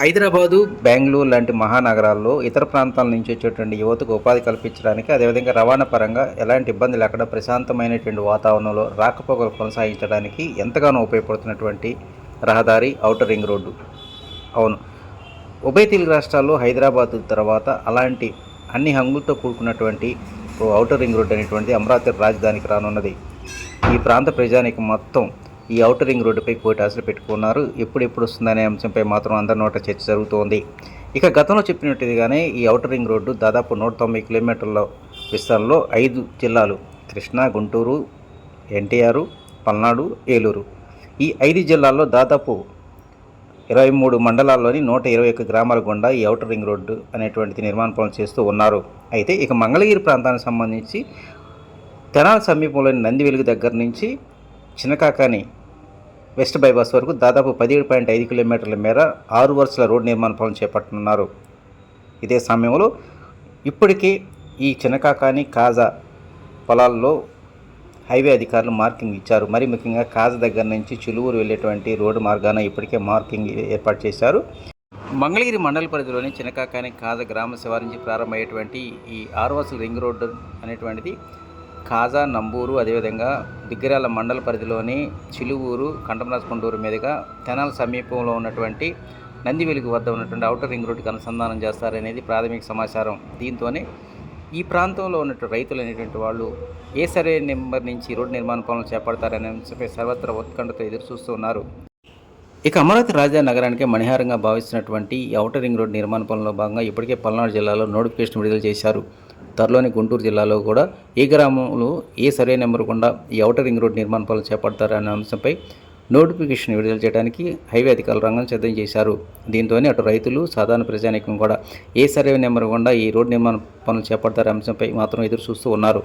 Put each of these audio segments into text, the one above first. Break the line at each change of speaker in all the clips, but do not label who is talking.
హైదరాబాదు బెంగళూరు లాంటి మహానగరాల్లో ఇతర ప్రాంతాల నుంచి వచ్చేటువంటి యువతకు ఉపాధి కల్పించడానికి అదేవిధంగా రవాణా పరంగా ఎలాంటి ఇబ్బంది లేకుండా ప్రశాంతమైనటువంటి వాతావరణంలో రాకపోకలు కొనసాగించడానికి ఎంతగానో ఉపయోగపడుతున్నటువంటి రహదారి ఔటర్ రింగ్ రోడ్డు. అవును. ఉభయ తెలుగు రాష్ట్రాల్లో హైదరాబాద్ తర్వాత అలాంటి అన్ని హంగులతో కూడుకున్నటువంటి ఓ ఔటర్ రింగ్ రోడ్డు అనేటువంటి అమరావతి రాజధానికి రానున్నది. ఈ ప్రాంత ప్రజానికి మొత్తం ఈ అవుటర్ రింగ్ రోడ్డుపై కోటి ఆశలు పెట్టుకున్నారు. ఎప్పుడెప్పుడు వస్తుందనే అంశంపై మాత్రం అందరి నోట చర్చ జరుగుతోంది. ఇక గతంలో చెప్పినట్టుగానే ఈ అవుటర్ రింగ్ రోడ్డు దాదాపు నూట తొంభై కిలోమీటర్ల విస్తరణలో ఐదు జిల్లాలు కృష్ణా గుంటూరు ఎన్టీఆర్ పల్నాడు ఏలూరు. ఈ ఐదు జిల్లాల్లో దాదాపు ఇరవై మూడు మండలాల్లోని నూట ఇరవై ఒక్క గ్రామాల గుండా ఈ అవుటర్ రింగ్ రోడ్డు అనేటువంటిది నిర్మాణ పనులు చేస్తూ ఉన్నారు. అయితే ఇక మంగళగిరి ప్రాంతానికి సంబంధించి తెనాల సమీపంలోని నంది వెలుగు దగ్గర నుంచి చిన్నకాకాని వెస్ట్ బైపాస్ వరకు దాదాపు పదిహేడు పాయింట్ ఐదు కిలోమీటర్ల మేర ఆరు వరుసల రోడ్డు నిర్మాణ పనులు చేపట్టనున్నారు. ఇదే సమయంలో ఇప్పటికే ఈ చినకాకాని కాజా పొలాల్లో హైవే అధికారులు మార్కింగ్ ఇచ్చారు. మరి ముఖ్యంగా కాజా దగ్గర నుంచి చిలువూరు వెళ్ళేటువంటి రోడ్డు మార్గాన ఇప్పటికే మార్కింగ్ ఏర్పాటు చేశారు. మంగళగిరి మండల పరిధిలోని చినకాకాని కాజా గ్రామ శివారించి ప్రారంభమయ్యేటువంటి ఈ ఆరు వరుసల రింగ్ రోడ్డు అనేటువంటిది కాజా నంబూరు అదేవిధంగా బిగ్గిరాల మండల పరిధిలోని చిలువూరు కంటమరాజకొండూరు మీదుగా తెనాల సమీపంలో ఉన్నటువంటి నంది వెలుగు వద్ద ఉన్నటువంటి ఔటర్ రింగ్ రోడ్డుకి అనుసంధానం చేస్తారనేది ప్రాథమిక సమాచారం. దీంతోనే ఈ ప్రాంతంలో ఉన్నటువంటి రైతులు అనేటువంటి వాళ్ళు ఏ సర్వే నెంబర్ నుంచి రోడ్డు నిర్మాణ పనులు చేపడతారనే అంశంపై సర్వత్రా ఉత్కంఠతో ఎదురు ఉన్నారు. ఇక అమరావతి రాజధాని నగరానికి మణిహారంగా భావిస్తున్నటువంటి ఈ ఔటర్ రింగ్ రోడ్డు నిర్మాణ పనుల్లో భాగంగా ఇప్పటికే పల్నాడు జిల్లాలో నోటిఫికేషన్ విడుదల చేశారు. త్వరలోని గుంటూరు జిల్లాలో కూడా ఏ గ్రామంలో ఏ సర్వే నెంబర్ గుండా ఈ అవుటర్ రింగ్ రోడ్ నిర్మాణ పనులు చేపడతారనే అంశంపై నోటిఫికేషన్ విడుదల చేయడానికి హైవే అధికారులు రంగం సిద్ధం చేశారు. దీంతోనే అటు రైతులు సాధారణ ప్రజానీకం కూడా ఏ సర్వే నెంబర్ గుండా ఈ రోడ్ నిర్మాణ పనులు చేపడతారనే అంశంపై మాత్రం ఎదురు చూస్తూ ఉన్నారు.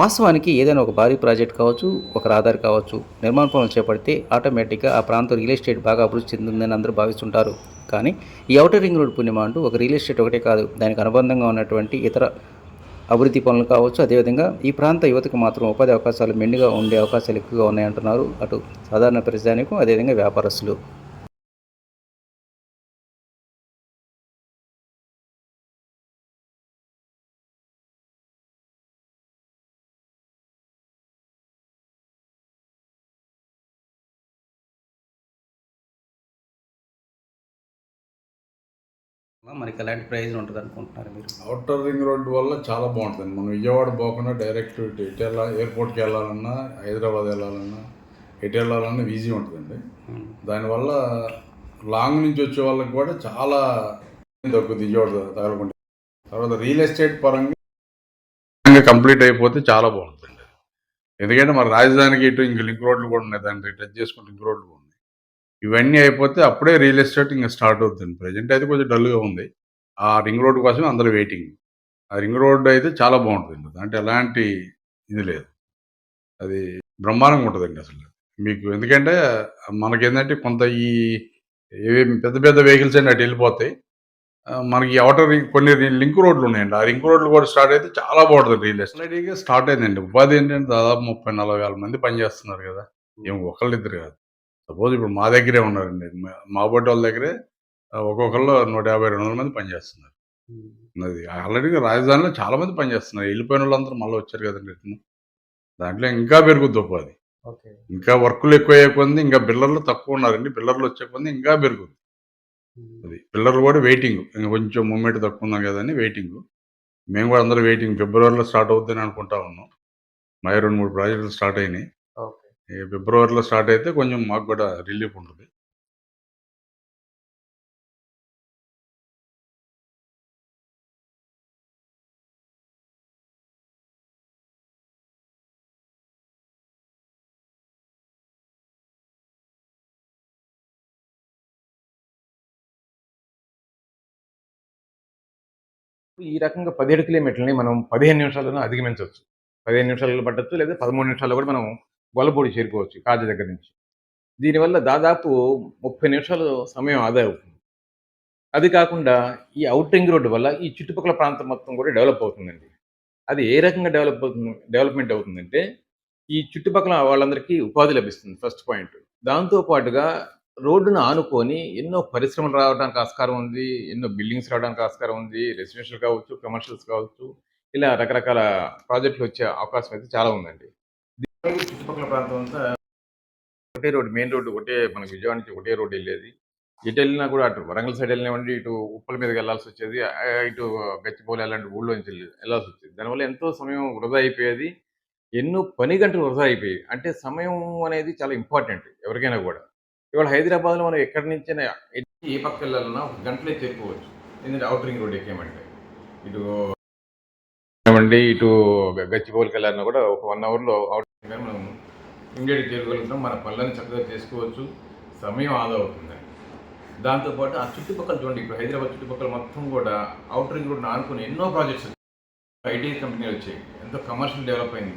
వాస్తవానికి ఏదైనా ఒక భారీ ప్రాజెక్ట్ కావచ్చు ఒక రహదారి కావచ్చు నిర్మాణ పనులు చేపడితే ఆటోమేటిక్గా ఆ ప్రాంతం రియల్ ఎస్టేట్ బాగా అభివృద్ధి చెందిందని అందరూ భావిస్తుంటారు. కానీ ఈ ఔటర్ రింగ్ రోడ్ పుణ్యమా అంటూ ఒక రియల్ ఎస్టేట్ ఒకటే కాదు దానికి అనుబంధంగా ఉన్నటువంటి ఇతర అభివృద్ధి పనులు కావచ్చు. అదేవిధంగా ఈ ప్రాంత యువతకు మాత్రం ఉపాధి అవకాశాలు మెండుగా ఉండే అవకాశాలు ఎక్కువగా ఉన్నాయంటున్నారు. అటు సాధారణ ప్రజానికం అదేవిధంగా వ్యాపారస్తులు. మనకి ఎలాంటి ప్రైజ్ ఉంటుంది అనుకుంటున్నారు మీరు?
అవుటర్ రింగ్ రోడ్డు వల్ల చాలా బాగుంటుంది. మనం విజయవాడ పోకుండా డైరెక్ట్ ఇటు వెళ్ళా ఎయిర్పోర్ట్కి వెళ్ళాలన్నా హైదరాబాద్ వెళ్ళాలన్నా ఎటు వెళ్ళాలన్నా ఈజీ ఉంటుందండి. దానివల్ల లాంగ్ నుంచి వచ్చే వాళ్ళకి కూడా చాలా దొరుకుతుంది విజయవాడ తగలకుండా తర్వాత రియల్ ఎస్టేట్ పరంగా కంప్లీట్ అయిపోతే చాలా బాగుంటుంది ఎందుకంటే మన రాజధానికి ఇటు ఇంక లింక్ రోడ్లు కూడా ఉన్నాయి. దాన్ని టచ్ చేసుకుంటే లింక్ రోడ్లు ఇవన్నీ అయిపోతే అప్పుడే రియల్ ఎస్టేట్ ఇంకా స్టార్ట్ అవుతుంది ప్రజెంట్ అయితే కొంచెం డల్గా ఉంది. ఆ రింగ్ రోడ్ కోసం అందరూ వెయిటింగ్. ఆ రింగ్ రోడ్ అయితే చాలా బాగుంటుంది అంటే ఎలాంటి ఇది లేదు. అది బ్రహ్మాండంగా ఉంటుందండి అసలు. మీకు ఎందుకంటే మనకేంటంటే కొంత ఈ పెద్ద పెద్ద వెహికల్స్ అన్ని అటు వెళ్ళిపోతాయి. మనకి అవుటర్ రింగ్ కొన్ని లింక్ రోడ్లు ఉన్నాయండి. ఆ లింక్ రోడ్లు కూడా స్టార్ట్ అయితే చాలా బాగుంటుంది రియల్ ఎస్టేట్. స్టార్ట్ అయిందండి. ఉపాధి ఏంటంటే దాదాపు ముప్పై నలభై వేల మంది పనిచేస్తున్నారు కదా. ఏం ఒకళ్ళిద్దరు కాదు. సపోజ్ ఇప్పుడు మా దగ్గరే ఉన్నారండి. మా- బొట్టి వాళ్ళ దగ్గరే ఆ, ఒక్కొక్కళ్ళు నూట యాభై రెండు వందల మంది పనిచేస్తున్నారు. అది ఆల్రెడీ రాజధానిలో చాలా మంది పనిచేస్తున్నారు. వెళ్ళిపోయిన వాళ్ళందరూ మళ్ళీ వచ్చారు కదండి రిటర్న్. దాంట్లో ఇంకా పెరుగుద్ది ఉపాధి ఇంకా వర్కులు ఎక్కువ అయ్యే కొద్ది ఇంకా బిల్లర్లు తక్కువ ఉన్నారండి. బిల్లర్లు వచ్చే కొద్ది ఇంకా పెరుగుద్ది. అది పిల్లర్లు కూడా వెయిటింగ్. ఇంకా కొంచెం మూమెంట్ తక్కువ ఉన్నాం కదని వెయిటింగ్. మేము కూడా అందరూ వెయిటింగ్. ఫిబ్రవరిలో స్టార్ట్ అవుతుందని అనుకుంటా ఉన్నాం. మా రెండు మూడు ప్రాజెక్టులు స్టార్ట్ అయినాయి. ఫిబ్రవరిలో స్టార్ట్ అయితే కొంచెం మాకు కూడా రిలీఫ్ ఉంటుంది.
ఈ రకంగా పదిహేడు కిలోమీటర్లని మనం పదిహేను నిమిషాలను అధిగమించవచ్చు. పదిహేను నిమిషాలు పట్టచ్చు లేదా పదమూడు నిమిషాల్లో కూడా మనం గొల్లపూడి చేరుకోవచ్చు కాజు దగ్గర నుంచి. దీనివల్ల దాదాపు ముప్పై నిమిషాలు సమయం ఆదా అవుతుంది. అది కాకుండా ఈ అవుటింగ్ రోడ్డు వల్ల ఈ చుట్టుపక్కల ప్రాంతం మొత్తం కూడా డెవలప్ అవుతుందండి. అది ఏ రకంగా డెవలప్ అవుతుంది డెవలప్మెంట్ అవుతుందంటే ఈ చుట్టుపక్కల వాళ్ళందరికీ ఉపాధి లభిస్తుంది ఫస్ట్ పాయింట్. దాంతో పాటుగా రోడ్డును ఆనుకొని ఎన్నో పరిశ్రమలు రావడానికి ఆస్కారం ఉంది ఎన్నో బిల్డింగ్స్ రావడానికి ఆస్కారం ఉంది రెసిడెన్షియల్ కావచ్చు కమర్షియల్స్ కావచ్చు ఇలా రకరకాల ప్రాజెక్టులు వచ్చే అవకాశం అయితే చాలా ఉందండి. చుట్టుపక్కల ప్రాంతం అంతా ఒకటే రోడ్డు మెయిన్ రోడ్డు ఒకటే మనకి విజయవాడ నుంచి ఒకటే రోడ్డు వెళ్ళేది. ఎటు వెళ్ళినా కూడా అటు వరంగల్ సైడ్ వెళ్ళినామండి ఇటు ఉప్పల మీదకి వెళ్ళాల్సి వచ్చేది ఇటు గచ్చిపోలే అలాంటి ఊళ్ళో నుంచి వెళ్ళి- వెళ్ళాల్సి వచ్చేది. దానివల్ల ఎంతో సమయం వృధా అయిపోయేది. ఎన్నో పని గంటలు వృధా అయిపోయాయి అంటే సమయం అనేది చాలా ఇంపార్టెంట్ ఎవరికైనా కూడా. ఇవాళ హైదరాబాద్లో మనం ఎక్కడి నుంచైనా ఏ పక్క వెళ్ళాలన్నా ఒక గంటలే చేరుకోవచ్చు. ఎందుకంటే అవుట్ రింగ్ రోడ్ ఎక్కేమంటే ఇటు ఇటు గచ్చిపోలికి వెళ్ళాలన్నా కూడా ఒక వన్ అవర్లో అవుట్ రింగ్ మనం ఇమీడియట్ చేరుకోగలుగుతాం మన పనులను చక్కగా చేసుకోవచ్చు సమయం ఆదా అవుతుంది. దాంతోపాటు ఆ చుట్టుపక్కల చూడండి ఇప్పుడు హైదరాబాద్ చుట్టుపక్కల మొత్తం కూడా అవుట్ రింగ్ రోడ్ ఆనుకుని ఎన్నో ప్రాజెక్ట్స్ ఐటీ కంపెనీలు వచ్చాయి ఎంతో కమర్షియల్ డెవలప్ అయింది.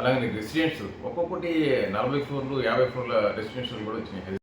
అలాగే రెసిడెంట్స్ ఒక్కొక్కటి నలభై ఫ్లోర్లు యాభై ఫ్లోర్ల రెసిడెన్షియల్ కూడా వచ్చినాయి.